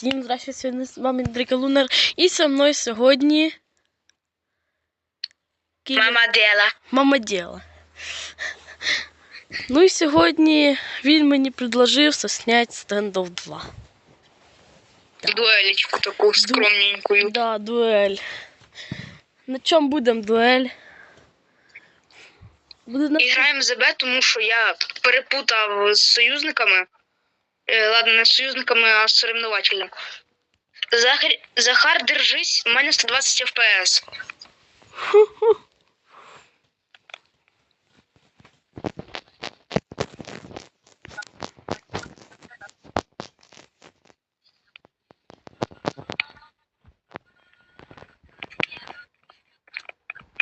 Всім здрасте, сьогодні з вами Дрика Лунар. І зі мною сьогодні. Ки- Мама дела. Мама діла. Ну і сьогодні він мені предложив засняти стендов 2. Так. Дуэлечку такую скромненькую. Да, дуель. На чому будемо дуель? Буде на... Іграємо за Б, тому що я перепутав з союзниками. Е, Ладно, не з союзниками, а з соревнователем. Захар, Захар, держись, у мене 120 FPS.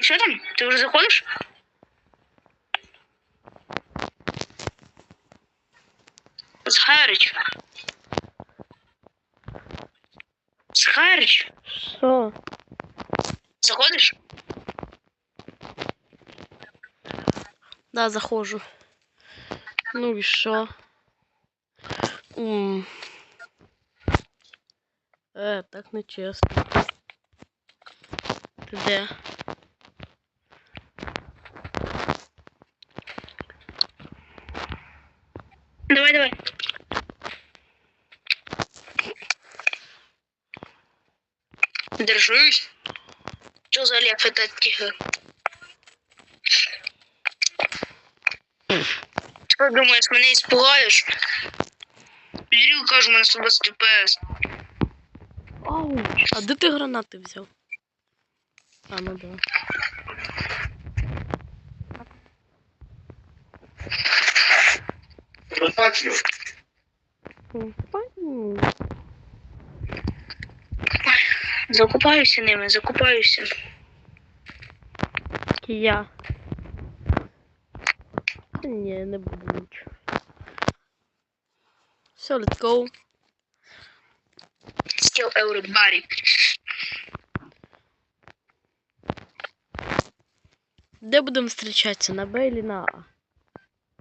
Що там? Ти вже заходиш? Захарич. Захарич, Що? заходиш? Да, заходжу. Ну і що? М. Е, так не чесно. Ти де? Держись. Что за лев это тихо? Что думаешь, меня испугаешь? Вірю, кажу, мене 120 ПС. Ау! А де ти гранати взяв? А, ну да. М, понятно. Закупаюся ними, закупаюся. Я. Ні, не буду. Все, let's go. Still everybody. Де будемо зустрічатися? На Б или на А?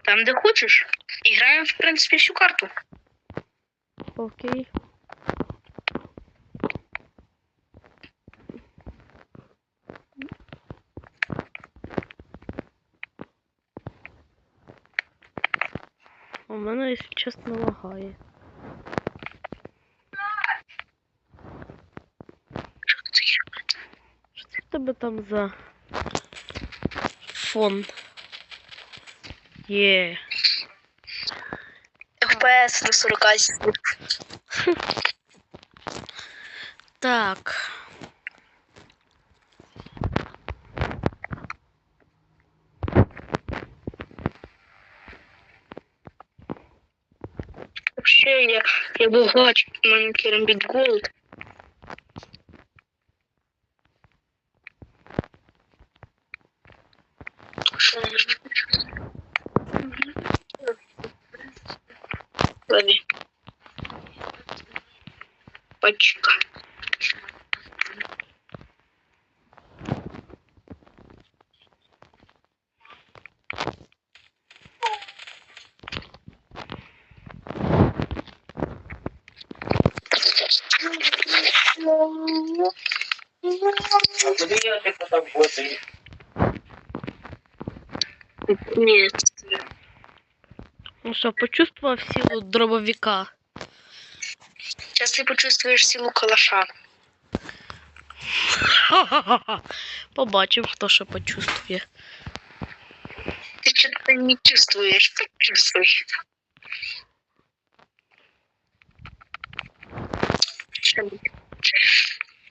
Там, де хочеш. І граємо, в принципі, всю карту. Окей. У мене, якщо чесно, лагає. Що це таке? Що це в тебе там за фон? Є. FPS до 40 секунд. Так. Вообще, я, я богач, у мене керамбіт голд. Ладно. Пачка. Нет. Ну що, почувствував силу дробовика? Сейчас ты почувствуешь силу калаша. Ха-ха-ха. Побачив, хто що почувствує. Ты что-то не чувствуешь. Почувствуй.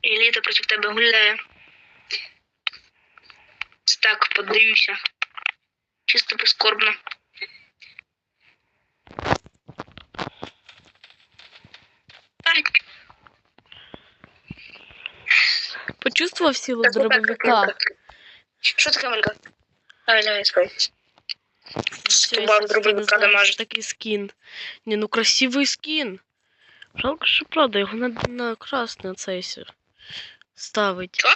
Еліта проти тебе гуляє. Так, поддаюся. Чисто прискорбно. Ай, Почувствував силу так, так, дробовика. так, так. Що таке Малька? Давай, давай, скай. Всё, Тубар я дробовика не знаю, дамажить. що такий скін. Не, ну красивий скін. Жалко, що правда, його на, на красне цей ставить. Що?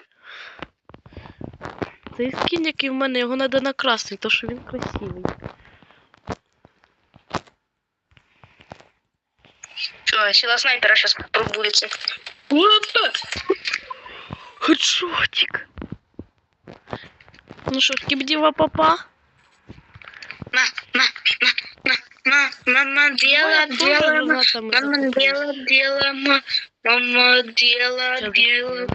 Цей скін, який в мене, його треба на красний, то що він красивий. Все, сила снайпера сейчас пробудется. Вот так. Хедшотик. Ну що, кібдіва папа? На, на, на, Мама дело, дело, мама дело, дело, мама дело, дело.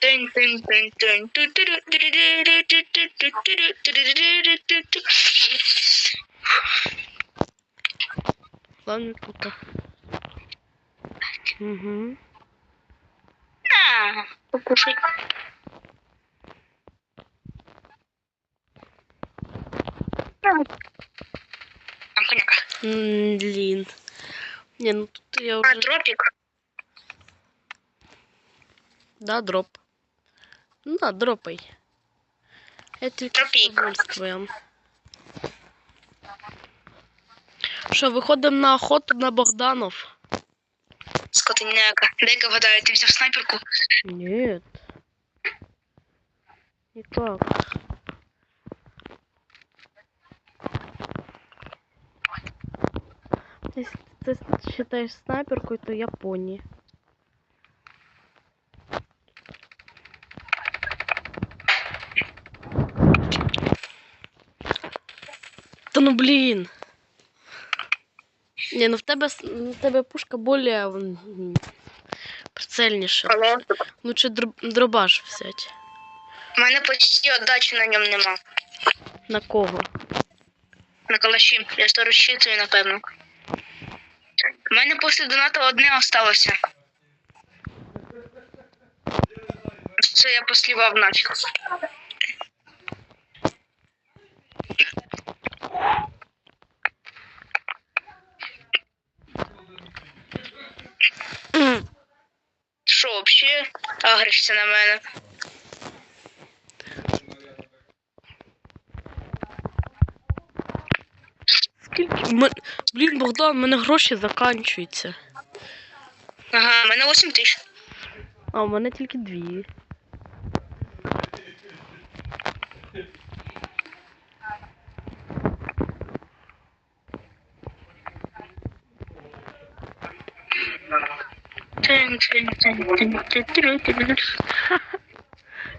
Тын, тын, тын, тын. Ладно, тут. Угу. На, покушай. Так. коняка. Блин. Не, ну тут я а, уже... А, дропик. Да, дроп. Ну да, дропай. Это Тропик. с удовольствием. Що, на охоту на Богданов? Скотиняка. Дай-ка вгадаю, ты взяв снайперку? Нет. Никак. Если ты считаешь снайперкой, то я пони. Та ну блін. Не, ну в тебе, в тебе пушка более прицельніша. Колосик. Лучше дробаш взять. У мене почти отдачі на ньому нема. На кого? На калаші. Я то розчитую, напевно. У мене після донату одне осталося. Це я послівав нафіг. Що, взагалі агришся на мене? Скільки? Блін, Богдан, в мене гроші заканчуються. Ага, у мене 8 тисяч. А, у мене тільки дві.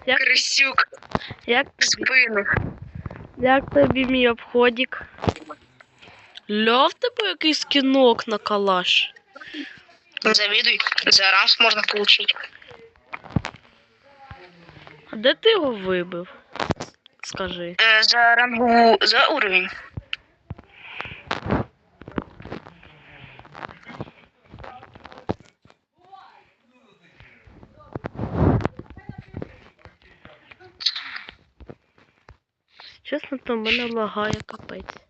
Як, Крисюк як, тобі, спину. як тобі мій обходик? Ля, в тебе якийсь кінок на калаш. Завідуй. Зараз можна получить. А де ти його вибив? Скажи. Е, за рангу, за уровень. Чесно, то мене лагає капець.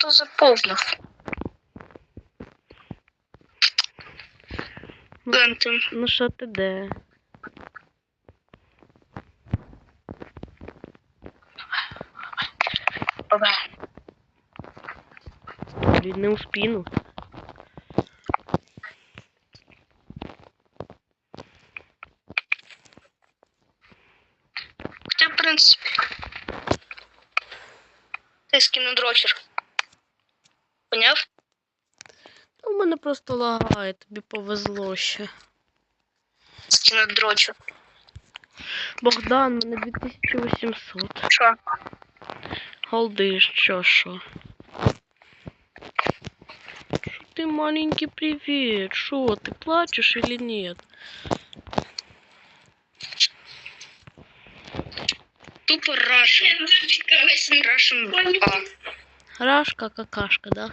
Тебе я то заповнив. Гантим. Ну що ти де? Блін, не у спину. Хоча, в принципі. Ти скину дрочер. просто лагає, тобі повезло ще. Скину дрочер. Богдан, мене 2800. Що? Голди, що, що? Що ти маленький привіт? Що, ти плачеш или нет? Тупо Russian. Russian. А. Рашка, какашка, да?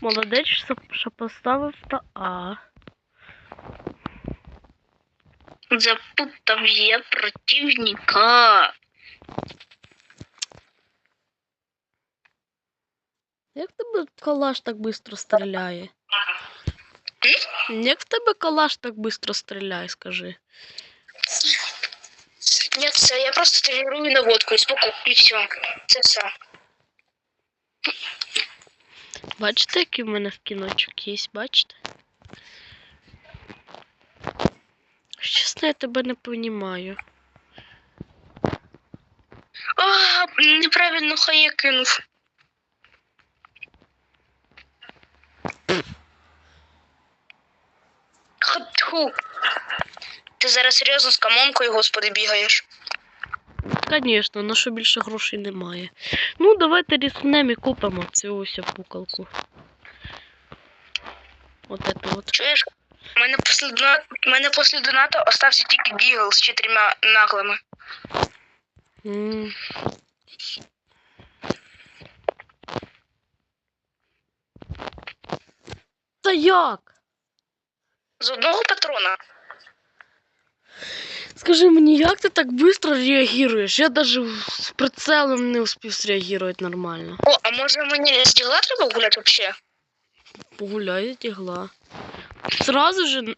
Молодець, що, що поставив та А. Запутав я противника. Як тебе калаш так быстро стріляє? Як в тебе калаш так быстро стріляє, скажи? Нет, це я просто тренирую наводку і споку, і все. Це все. Бачите, який в мене скіночок є, бачите? Чесно, я тебе не понімаю. А, неправильно хай я кинув. Хатху. Ти зараз серйозно з камонкою, господи, бігаєш. Звісно, на що більше грошей немає. Ну, давайте ріснемо і купимо цю ось пукалку. От это от. Чуєш? У мене після доната, у мене після доната остався тільки дігл з чотирма наглими. М. Та як? З одного патрона. Скажи мені, як ти так швидко реагуєш? Я навіть з прицелом не успів зреагувати нормально. О, а може мені з дігла треба гуляти взагалі? Погуляй тягла. Сразу же н-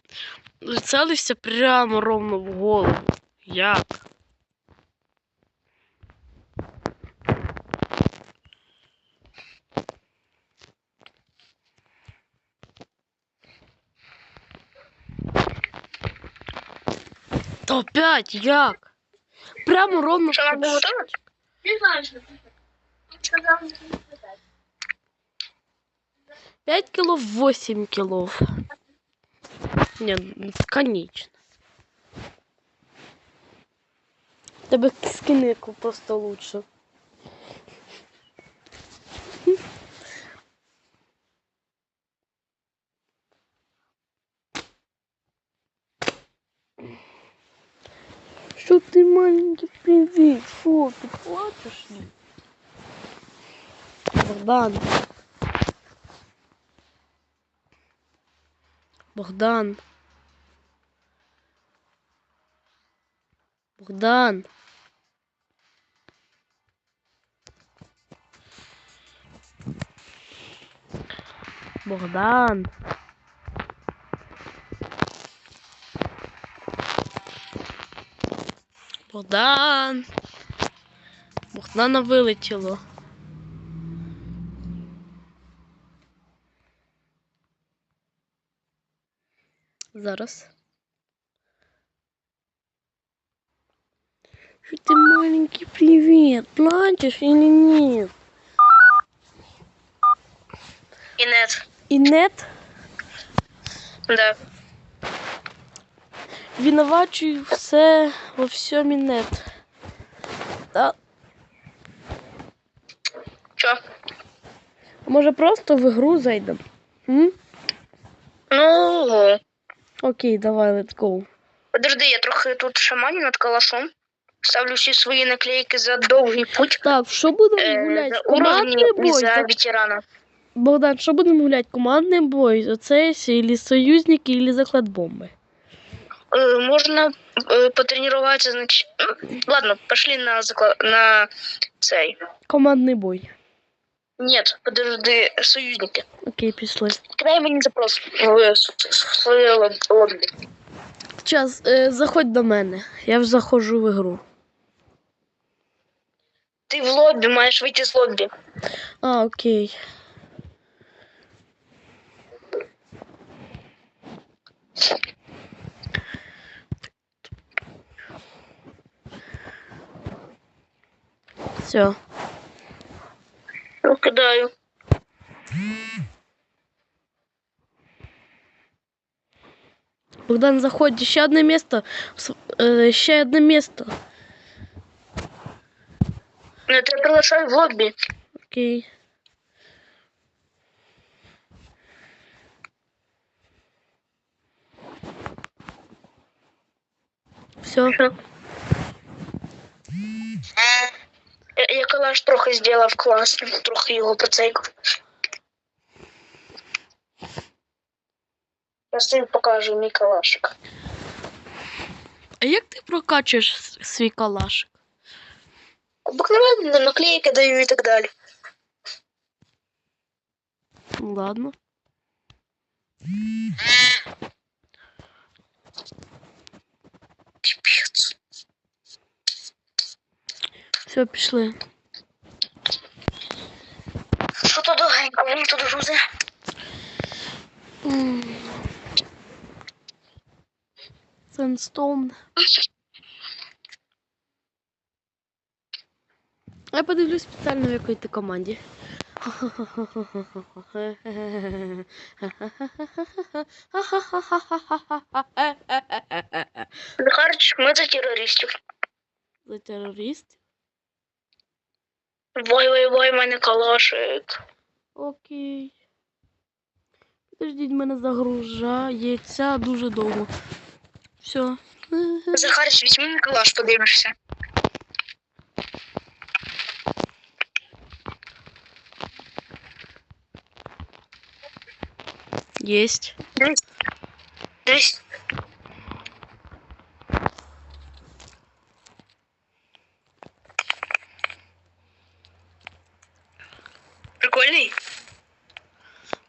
прямо ровно в голову. Як? Опять як? Прямо ровно Що нам не кут- готово? Не знаю, що сказать. 5 кило, 8 кило. Не, конечно. Тебе скины просто лучше. Что ты маленький ты плачешь? ли? Богдан. Богдан. Богдан. Богдан. Богдан. Богдана вилетіло. Зараз. Что ты маленький привет? Плачешь или нет? І нет. И нет? Да. Винувачую все во всьому і нет. Та, Чо? Може просто в ігру зайдемо? Ну, Окей, давай, let's go. подожди, я трохи тут шаманю над калашом. Ставлю всі свої наклейки за довгий путь. Так, що будемо Е, гуляти? Командний бой? за ветерана. Богдан, що будемо гуляти? Командний бой? Оце или союзники, или заклад бомби? Е, Можна е, потренуватися, значить. ну, Ладно, пошли на закла... на цей. Командний бой. Нет, подожди, союзники. Окей, пішли. Кидай мені запрос в своє лобі. Час, е, заходь до мене. Я вже заходжу в ігру. Ти в лобі, маєш вийти з лобі. А, окей. Все. Ну, кидаю. Богдан, заходь, ще одне місто. С- е, ще одне місто. Ну, я тебе приглашаю в лобі. Окей. Все. Я, калаш трохи зробив класно, трохи його поцейкав. Я тобі покажу мій калашик. А як ти прокачуєш свій калашик? Обыкновенно наклейки даю і так далі. Ладно. Все, пішли. Що то довгенько, вони тут грузи. Сенстоун. Я подивлюсь спеціально в якій ти команді. Захарич, ми за терористів. За терорист? Вой, вой, вой, мене калашик. Окей. Подождіть, мене загружається дуже довго. Все. Захарич, візьми на калаш, подивишся. Єсть. Дивись. Дивись.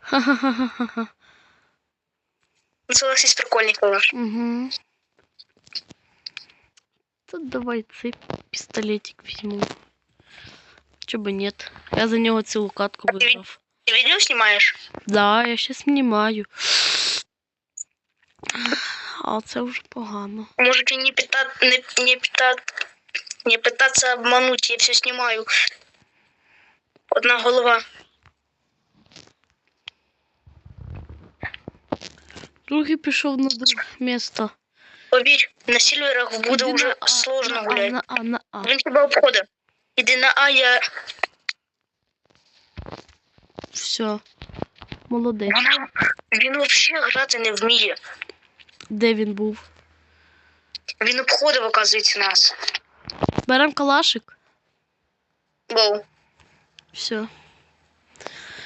Ха-ха-ха-ха-ха. Ну, согласись, прикольний калаш. Угу. Тут давай цей пистолетик возьму. Чё бы нет. Я за него целую катку А ты выиграв. Ти відео знімаєш? Да, я сейчас снимаю. А це вже погано. Можете не питать, не, не питать, не пытаться обмануть, я все снимаю. Одна голова. Другий пішов на друге місто. Повір, на сільверах буде Іди вже на А, сложно на А, на А, на А. Він тебе обходить. Іди на А, я... Все. Молодець. Вона... Він взагалі грати не вміє. Де він був? Він обходив, оказується, нас. Берем калашик. Гоу. Все.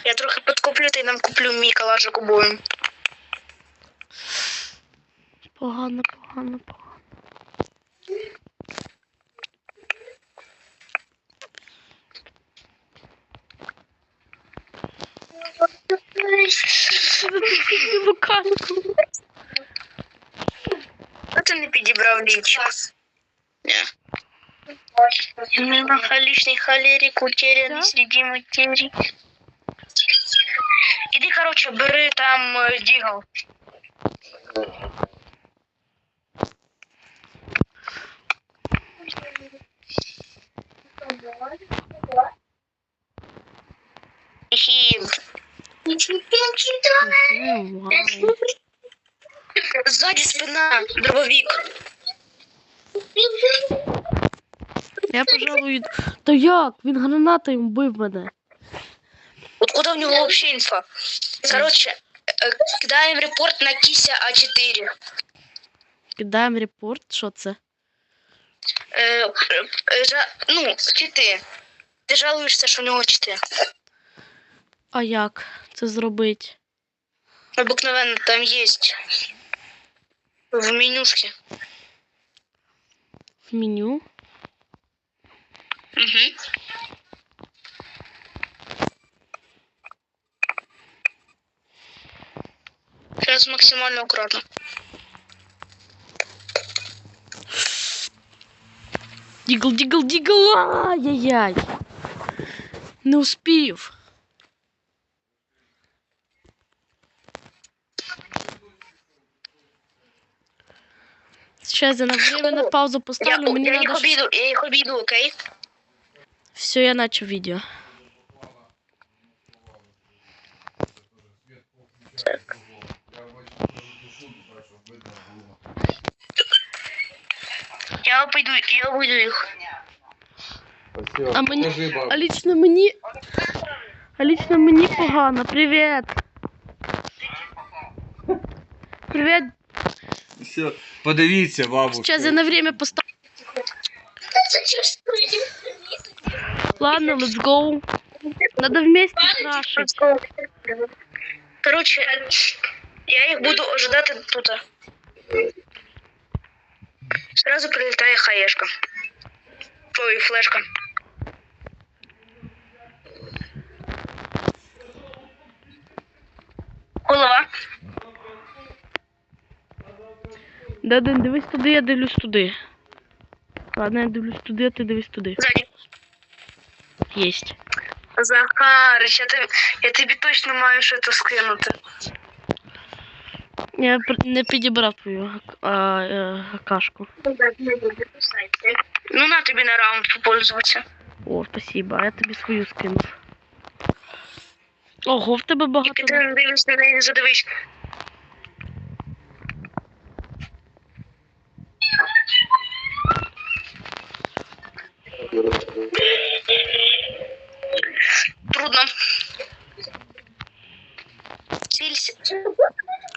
Я трохи підкоплю, та й нам куплю мій калашик обоїм. Погано, погано, погано. Луканку. А ти не підібрав лічик. Ні. Меланхоличный холерик, утерянный Да? среди материй. Іди, короче, бери там е, дігл. Ззаді спина, дробовик. Я, пожалуй, та як? Він гранатою вбив мене. Откуда в нього вообще інфа? Короче, е, кидаємо репорт на кися А4. Кидаємо репорт, що це? Е, е, жа- ну, чити. Ти жалуєшся, що в нього чити. А як це зробити? Обыкновенно там есть в менюшке. В меню? Угу. Сейчас максимально аккуратно. Дігл, дігл, дігл! Ай-яй-яй! Не успів. Сейчас я на время на паузу Я, поставлю. Мені я их надо... обиду, я их обиду, окей? Все, я начал видео. Я обойду, я обойду их. Спасибо. А мені- Покажи, бабу. А лично мені... А лично мені погано. Привіт. Привіт. Все. Подивіться, бабушка. Сейчас я на время поставлю. Ладно, let's go. Надо вместе крашить. Короче, я их буду ожидать тут. Сразу прилетает хаешка. Ой, флешка. Голова. Дадин, дивись туди, я дивлюсь туди. Ладно, я дивлюсь туди, а ти дивись туди. Сзади. Єсть. Захарыч, я, тобі, я тобі точно маю що це скинути. Я не підібрав твою а, е. Ну на тобі на раунд попользуватися. О, спасибо, а я тобі свою скинув. Ого, в тебе багато. ти не дивись на неї, не задивись. Трудно. Цілься.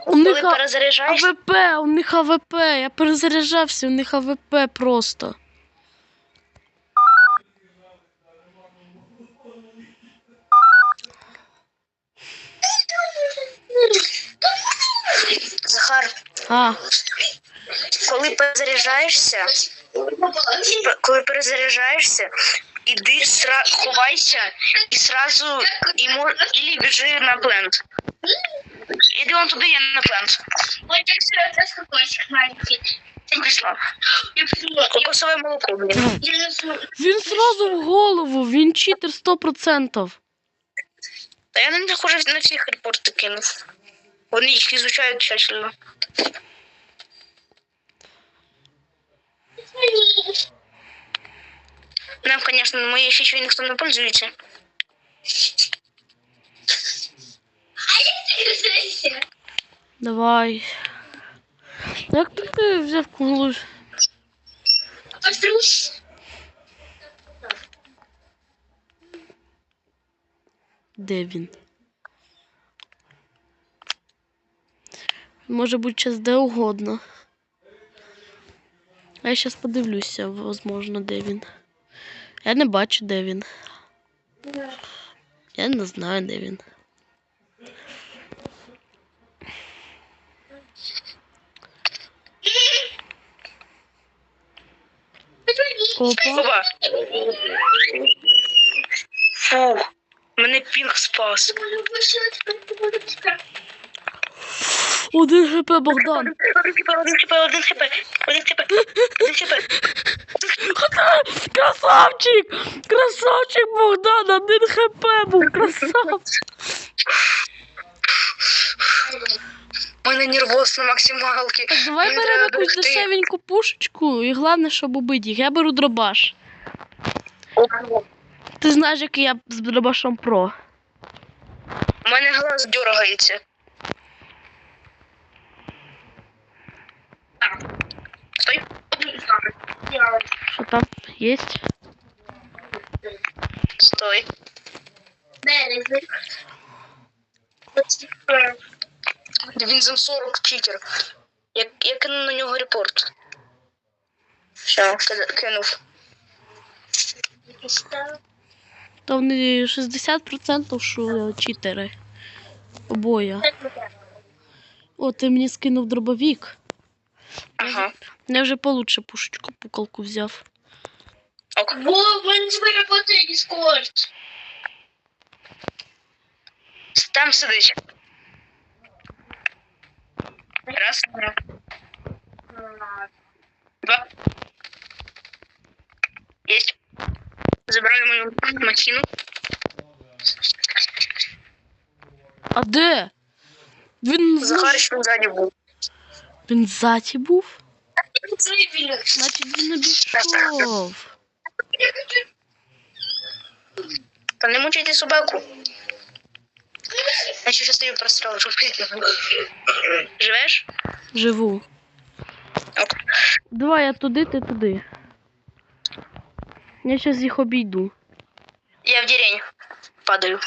У них Коли перезаряджаєшся, АВП, у них АВП. Я перезаряджався, у них АВП просто. Захар, А, коли перезаряджаєшся, коли перезаряджаєшся, іди сра... ховайся і сразу і мо... ілі біжи на плент. Іди вон туди, я на плент. Вот так сразу кокосик маленький. Пішла. Кокосове молоко, блін. Він сразу в голову, він читер 100%. Та я не захожу на всіх репорти кинув. Вони їх ізучають тщательно. Нам, звісно, моєю фічою ніхто не пользується. Давай. Як ти взяв кулу? Пострус. Де він? Може бути час де угодно. А я зараз подивлюся, возможно, де він. Я не бачу, де він. Я не знаю, де він. Опа. Фу. Мене пінг спас. Один ГП Богдан. Один хп, один хп, один хп, один хп, один хп. Красавчик! Красавчик Богдан! Один ХП був красавчик! У мене нервоз на максималці. Давай Мені беремо якусь дешевеньку пушечку, і головне, щоб убити їх. Я беру дробаш. Ти знаєш, який я з дробашом про. У мене глаз дергається. Стой. Що там? Єсть? Стой. За 40 читер. Я, я кину на нього репорт. Все, кинув. Та вони 60% що читери. Обоє. О, ти мені скинув дробовик. Ага. Я вже получше пушечку пукалку взяв. Ок. Во, в мене тебе работає Discord. Там сидить. Раз. Два. Есть. Забрали мою махину. А де? Він Захар ще ззаді був. Він ззаді був? Значить він обійшов. Та не мучайте собаку. Я ще стою прострел, щоб Живеш? Живу. Ок. Давай я туди, ти туди. Я зараз їх обійду. Я в деревню падаю.